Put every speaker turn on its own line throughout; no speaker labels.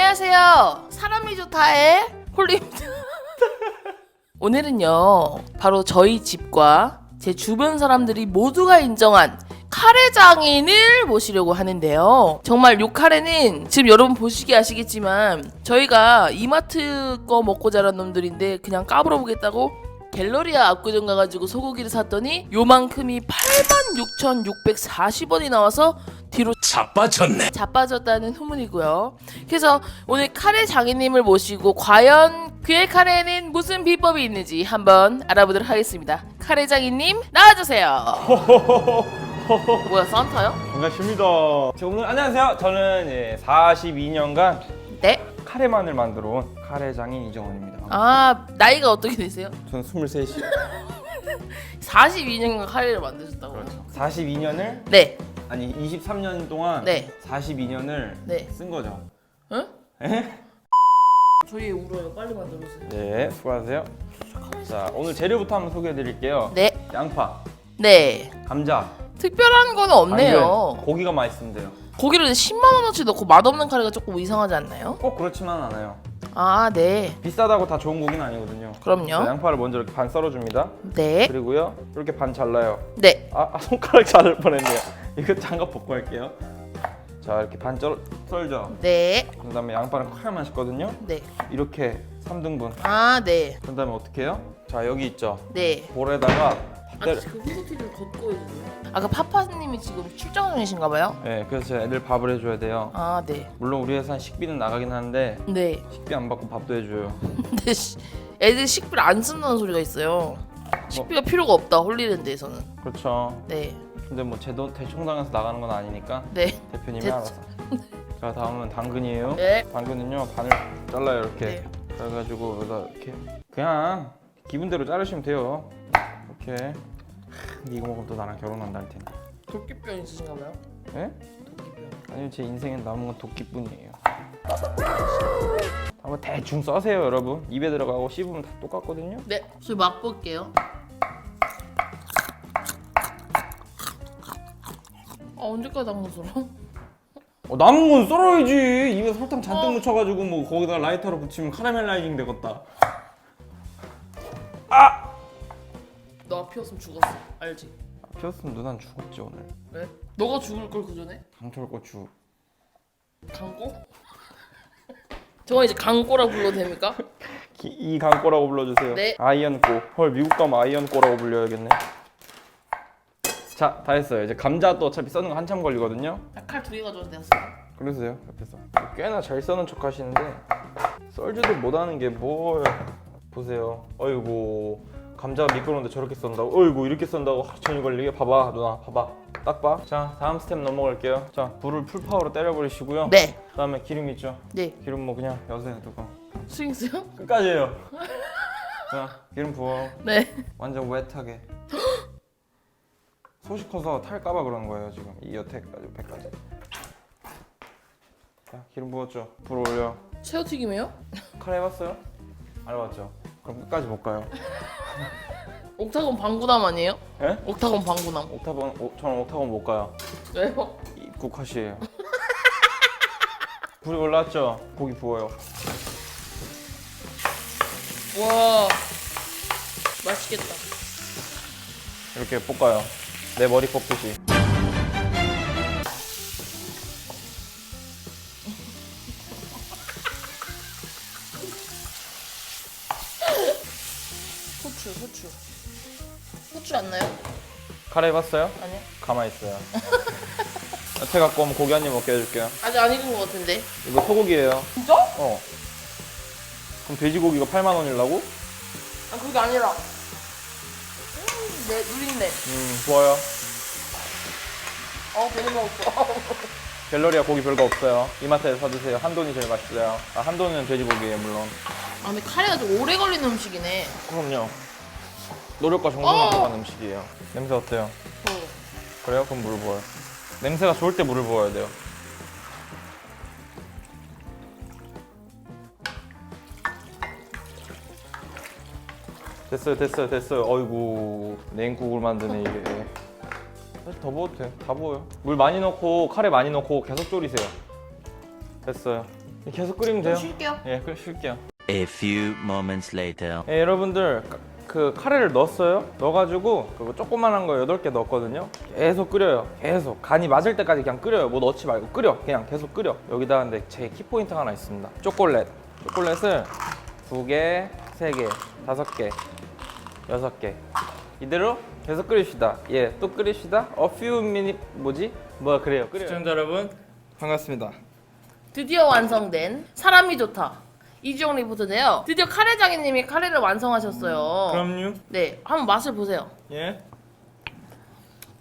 안녕하세요. 사람이 좋다의 홀리입니다. 오늘은요, 바로 저희 집과 제 주변 사람들이 모두가 인정한 카레 장인을 모시려고 하는데요. 정말 요 카레는 지금 여러분 보시기 아시겠지만 저희가 이마트 거 먹고 자란 놈들인데 그냥 까불어 보겠다고 갤러리아 압구정 가가지고 소고기를 샀더니 요만큼이 86,640원이 나와서
자빠졌네.
자빠졌다는 후문이고요. 그래서 오늘 카레 장인님을 모시고 과연 그의 카레에는 무슨 비법이 있는지 한번 알아보도록 하겠습니다. 카레 장인님 나와주세요. 뭐야 산타요?
반갑습니다. 저 오늘 안녕하세요. 저는 예, 42년간
네.
카레만을 만들어 온 카레 장인 이정원입니다.
아 나이가 어떻게 되세요?
저는 23시.
42년간 카레를 만드셨다고요?
42년을
네.
아니 23년 동안
네.
42년을
네.
쓴 거죠.
응?
에?
저희 울어요. 빨리 만들어주세요.
네, 수고하세요. 자, 오늘 재료부터 한번 소개해 드릴게요.
네.
양파,
네.
감자.
특별한 거는 없네요.
당근, 고기가 맛있으면 돼요.
고기를 10만 원어치 넣고 맛없는 카레가 조금 이상하지 않나요?
꼭 그렇지만 않아요.
아 네.
비싸다고 다 좋은 고기는 아니거든요. 자,
그럼요.
양파를 먼저 이렇게 반 썰어줍니다.
네.
그리고요, 이렇게 반 잘라요.
네.
아, 아, 손가락 자를 뻔했네요. 이거 장갑 벗고 할게요. 자 이렇게 반 썰, 썰죠.
네.
그 다음에 양파는 커야만 씻거든요.
네.
이렇게 3등분.
아 네.
그 다음에 어떻게 해요? 자 여기 있죠.
네.
볼에다가 다 때려.
그 후드티를 걷고 해주세요. 아까 파파님이 지금 출장 중이신가 봐요?
네, 그래서 제가 애들 밥을 해줘야 돼요.
아 네.
물론 우리 회사는 식비는 나가긴 하는데
네.
식비 안 받고 밥도 해줘요.
근데 씨, 애들 식비를 안 쓴다는 소리가 있어요. 식비가 필요가 없다 홀리랜드에서는.
그렇죠.
네.
근데 뭐 제도 대총장에서 나가는 건 아니니까
네.
대표님이
됐죠.
알아서. 자 다음은 당근이에요.
네.
당근은요 반을 잘라요 이렇게.
네.
그래가지고 여기다 이렇게 그냥 기분대로 자르시면 돼요. 이렇게. 하, 근데 이거 먹으면 또 나랑 결혼한다 할 텐데.
도끼병 있으신가 봐요?
예?
도끼병.
아니요 제 인생엔 남은 건 도끼뿐이에요. 한번 대충 써세요 여러분. 입에 들어가고 씹으면 다 똑같거든요.
네. 저 맛볼게요. 아 언제까지 당근 썰어?
어, 남은 건 썰어야지. 입에 설탕 잔뜩
어.
묻혀가지고 뭐 거기다가 라이터로 붙이면 카라멜 라이징 되겠다.
너 피었으면 죽었어. 알지?
피었으면 누난 죽었지 오늘.
왜? 너가 죽을 걸 그 전에?
강철고추.
강꼬? 저거 이제 강꼬라 불러도 됩니까?
기- 이 강꼬라고 불러주세요.
네.
아이언꼬. 헐 미국 가면 아이언꼬라고 불려야겠네. 자, 다 했어요. 이제 감자도 어차피 써는 거 한참 걸리거든요.
칼 두 개 가져와도 되었어.
그러세요 옆에서. 꽤나 잘 써는 척 하시는데 썰지도 못하는 게 뭘? 보세요. 어이구 감자가 미끄러운데 저렇게 썬다고? 어이구 이렇게 썬다고 하루 종일 걸리게? 봐봐 누나 봐봐. 딱 봐. 자 다음 스텝 넘어갈게요. 자 불을 풀파워로 때려버리시고요.
네.
그다음에 기름 있죠?
네.
기름 뭐 그냥 여세요 뚜껑.
스윙스요?
끝까지 해요. 자 기름 부어.
네.
완전 웨트하게 솥이 커서 탈까봐 그런 거예요 지금 이 여태까지 옆에까지 자 기름 부었죠 불 올려
새우튀김이요?
칼 해봤어요? 안 해봤죠? 그럼 끝까지 못 가요
옥타곤 방구남 아니에요?
예?
옥타곤 방구남.
옥타곤 오, 저는 옥타곤 못 가요
왜요?
입국 컷이에요 불이 올랐죠? 고기 부어요
와. 맛있겠다.
이렇게 볶아요 내 머리 볶듯이
후추, 후추. 후추 안 나요?
칼 해봤어요?
아니요.
가만히 있어요 여태 갖고 오면 고기 한 입 먹게 해줄게요
아직 안 익은 것 같은데.
이거 소고기예요
진짜?
어. 그럼 돼지고기가 8만 원이라고?
아 그게 아니라. 음, 네, 누린내.
음, 좋아요.
어, 괜히 먹었어.
갤러리아 고기 별거 없어요. 이마트에서 사드세요. 한돈이 제일 맛있어요. 아, 한돈은 돼지고기예요, 물론.
아, 근데 카레가 좀 오래 걸리는 음식이네.
그럼요. 노력과 정성이
어!
들어간 음식이에요. 냄새 어때요?
어.
그래요? 그럼 물을 부어요. 냄새가 좋을 때 물을 부어야 돼요. 됐어요, 됐어요, 됐어요. 어이구, 냉국을 만드네, 이게. 사실 더 부어도 돼. 다 부어요. 물 많이 넣고, 카레 많이 넣고 계속 졸이세요. 됐어요.
계속 끓이면 돼요.
쉴게요.
예, 그래 쉴게요.
A few moments later.
예, 여러분들 카- 그 카레를 넣었어요. 넣어가지고 그거 조그만한 거 8개 넣었거든요. 계속 끓여요. 계속 간이 맞을 때까지 그냥 끓여요. 뭐 넣지 말고 끓여. 그냥 계속 끓여. 여기다 근데 제 키포인트가 하나 있습니다. 초콜릿. 초콜릿을 두 개, 세 개, 다섯 개, 여섯 개. 이대로 계속 끓입시다. 예, 또 끓입시다. A few minute 뭐지? 뭐 그래요. 끓여요. 시청자 여러분 반갑습니다.
드디어 완성된 사람이 좋다. 이주영 리포터인데요. 드디어 카레장이님이 카레를 완성하셨어요.
그럼요.
네, 한번 맛을 보세요.
예.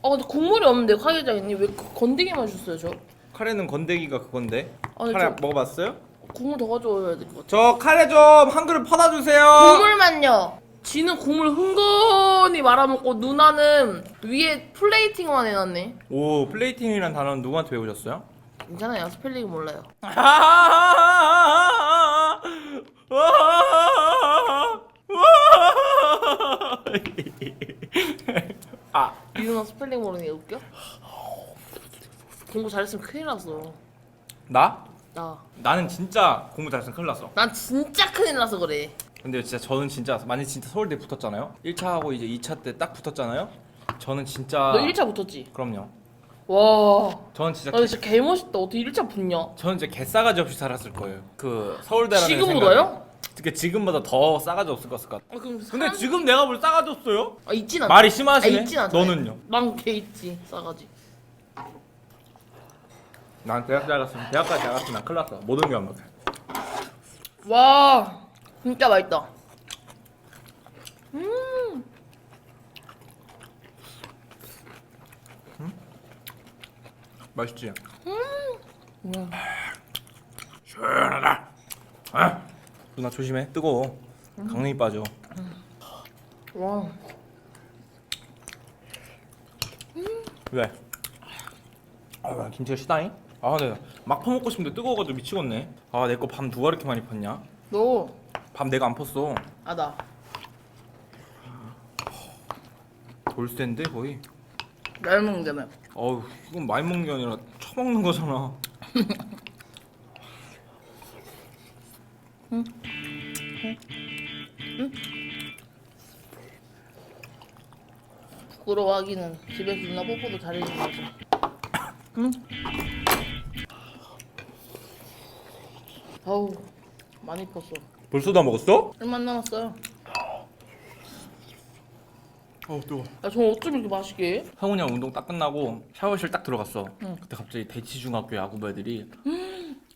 어, 근데 국물이 없는데 카레장이님 왜 그- 건더기만 주셨어요, 저?
카레는 건더기가 그건데.
아니,
카레
저-
먹어봤어요?
국물 더 가져와야 될 것 같아.
저 카레 좀 한 그릇 퍼다 주세요.
국물만요. 지는 국물 흥건히 말아먹고 누나는 위에 플레이팅만 해놨네.
오 플레이팅이란 단어는 누구한테 배우셨어요?
괜찮아요. 스펠링 몰라요.
아
이 누나 스펠링 모르는 게 웃겨? 공부 잘했으면 큰일 났어.
나?
나.
나는 진짜 공부 잘해서 큰일 났어.
난 진짜 큰일 나서 그래.
근데 진짜 저는 진짜 만약 진짜 서울대 붙었잖아요. 1차하고 이제 2차 때 딱 붙었잖아요. 저는 진짜
너 1차 붙었지?
그럼요.
와.
저는 진짜
나 진짜 개멋있다. 어떻게 1차 붙냐?
저는 이제 개싸가지 없이 살았을 거예요. 그 서울대라는
지금보다요?
그러니까 지금보다 더 싸가지 없을 것 같아.
아, 그럼
근데
사람-
지금 내가 뭘 싸가지 없어요?
아, 있진 않아.
말이 심하시네.
아, 있진 않아.
너는요?
난개 있지. 싸가지.
난 대학 잘 갔으면 대학까지 잘 갔으면 난 큰일 났어. 모든 게 완벽해.
와. 진짜 맛있다. 음.
맛있지?
음.
시원하다. 아, 누나 조심해. 뜨거워. 강냉이 빠져.
와.
왜? 아, 김치가 시다잉? 아, 근데 막 퍼먹고 싶은데 뜨거워가지고 미치겠네. 아, 내 거 밤 누가 이렇게 많이 팠냐?
너.
밤 내가 안 펐어.
아, 나.
돌쇠인데 거의.
날 먹는다며.
어우, 이건 많이 먹는 게 아니라 처먹는 거잖아.
부끄러워하기는 집에서 누나 뽀뽀도 잘해주는 거지. 응? 아우 많이 컸어.
벌써 다 먹었어?
얼마 안 남았어요.
어, 뜨거.
야, 저 어쩜 이렇게 맛있게 해?
상훈이랑 운동 딱 끝나고 샤워실 딱 들어갔어. 그때 갑자기 대치중학교 야구부 애들이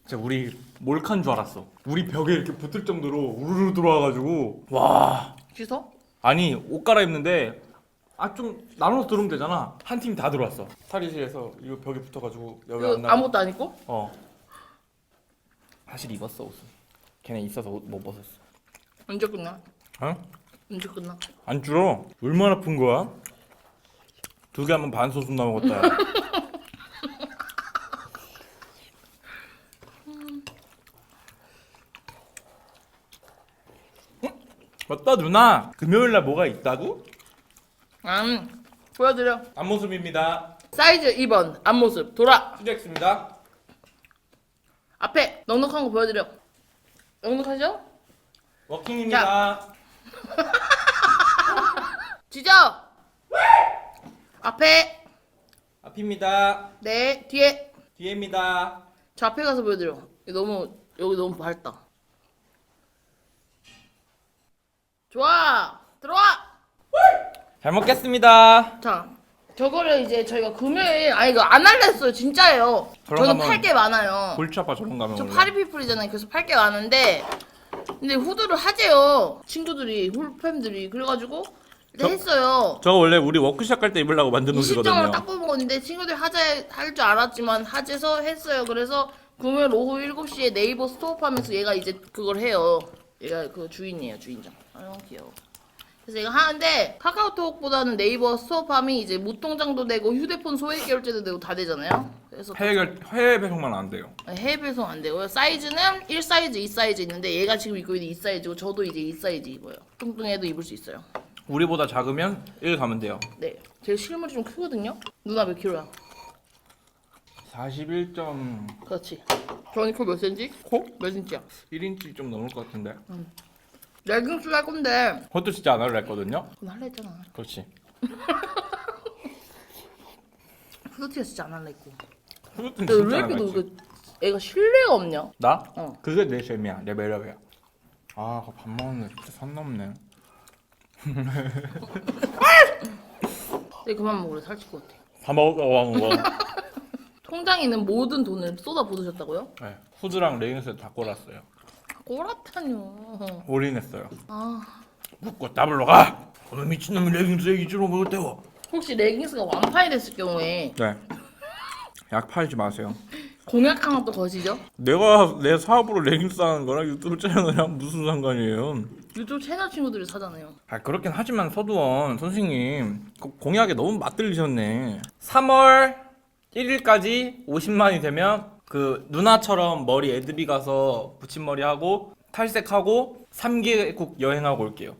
진짜 우리 몰카인 줄 알았어. 우리 벽에 이렇게 붙을 정도로 우르르 들어와가지고 와.
씻어?
아니 옷 갈아입는데 아 좀 나눠서 들어오면 되잖아. 한 팀 다 들어왔어. 탈의실에서 이거 벽에 붙어가지고 여기
이거
안 나가.
아무것도 안 입고?
어. 사실 입었어 옷은. 걔네 있어서 옷 못 벗었어.
언제 끝나?
어?
언제 끝나?
안 줄어. 얼마나 아픈 거야? 두 개 하면 반 소스 나 먹었다. 야. 응? 맞다 누나. 금요일 날 뭐가 있다고?
음 보여드려.
앞모습입니다.
사이즈 2번 앞모습 돌아
수고했습니다.
앞에 넉넉한 거 보여드려. 넉넉하죠?
워킹입니다.
지져. 앞에
앞입니다.
네 뒤에
뒤에입니다.
저 앞에 가서 보여드려. 이거 너무 여기 너무 밝다. 좋아 들어와.
잘 먹겠습니다.
자 저거를 이제 저희가 금요일 아니 이거 안 할래 했어요 진짜예요.
그럼
저는
한번
팔게 많아요.
골치 아파 저런 가면
저
원래.
파리피플이잖아요. 그래서 팔 게 많은데 근데 후드를 하재요. 친구들이 홀팸들이 그래가지고 이제
저-
했어요.
저거 원래 우리 워크샵 갈때 입으려고 만든
20장을
옷이거든요.
딱 뽑은 건데 친구들 하재 할줄 알았지만 하재서 했어요. 그래서 금요일 오후 7시에 네이버 스토어팜에서 얘가 이제 그걸 해요. 얘가 그 주인이에요, 주인장. 아유 귀여워. 그래서 얘가 하는데 카카오톡보다는 네이버 스토어팜이 이제 무통장도 되고 휴대폰 소액 결제도 되고 다 되잖아요. 그래서
해외 결 해외 배송만 안 돼요.
해외 배송 안 되고요. 사이즈는 1 사이즈, 2 사이즈 있는데 얘가 지금 입고 있는 2 사이즈고 저도 이제 2 사이즈 입어요. 뚱뚱해도 입을 수 있어요.
우리보다 작으면 1 가면 돼요.
네, 제 실물이 좀 크거든요. 누나 몇 킬로야?
41점
그렇지. 저니 코몇 센치?
코?
몇 센치야?
1인치 좀 넘을 것 같은데
레깅스 할 건데.
그것도 진짜 안 할래 했거든요
그건 할래 했잖아.
그렇지
후드티가 진짜 안 할래 했고.
그것도
근데
진짜 왜안
이렇게 너
할지
그 애가 신뢰가 없냐?
나?
어.
그게 내 재미야 내 매력이야 아 그거 밥 먹는데 진짜 선 넘네
내 그만 먹으래 살찔 것 같아.
다 먹어 먹어
통장에 있는 모든 돈을 쏟아 부으셨다고요?
네, 후드랑 레깅스 다 골았어요
꼬라타뇨.
올인했어요.
아.
묻고 더블로 가! 오늘 미친놈이 레깅스 위주로 먹을 때워
혹시 레깅스가 완판이 됐을 경우에
네 약 팔지 마세요.
공약 하나 또 거시죠?
내가 내 사업으로 레깅스 하는 거랑 유튜브 채널이랑 무슨 상관이에요?
유튜브 채널 친구들이 사잖아요.
아 그렇긴 하지만 서두원 선생님 그 공약에 너무 맞들리셨네. 3월 1일까지 50만이 되면 그 누나처럼 머리 애드비 가서 붙임머리 하고 탈색하고 3개국 여행하고 올게요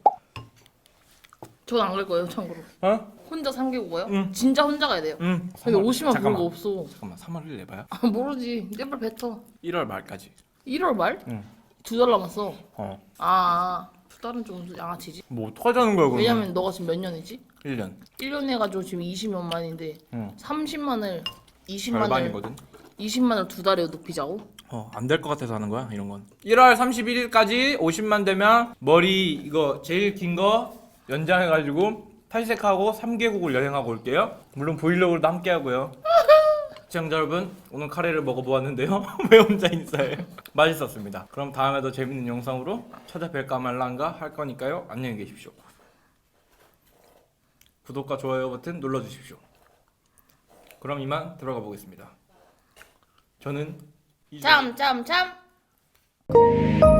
전안갈 거예요, 참고로.
어?
혼자 3개국 가요?
응.
진짜 혼자 가야 돼요.
응
근데 50만
잠깐만.
별거 없어.
잠깐만 3월 1일 내봐요
아, 모르지. 내발 뱉어.
1월 말까지
1월 말?
응.
두 달 남았어.
어뭐
아, 두 달은 좀 양아치지.
어떡하자는 거야 그러면
왜냐면 너가 지금 몇 년이지?
1년
1년 해가지고 지금 20만인데
응
30만을 20만을
절반이거든
20만을 두 달에 높이자고?
어, 안 될 것 같아서 하는 거야, 이런 건. 1월 31일까지 50만 되면 머리 이거 제일 긴 거 연장해가지고 탈색하고 3개국을 여행하고 올게요. 물론 브이로그도 함께 하고요. 시청자 여러분, 오늘 카레를 먹어보았는데요. 왜 혼자 인사해요? 맛있었습니다. 그럼 다음에도 재밌는 영상으로 찾아뵐까 말란가 할 거니까요. 안녕히 계십시오. 구독과 좋아요 버튼 눌러주십시오. 그럼 이만 들어가 보겠습니다. 저는 이제
참, 참, 참.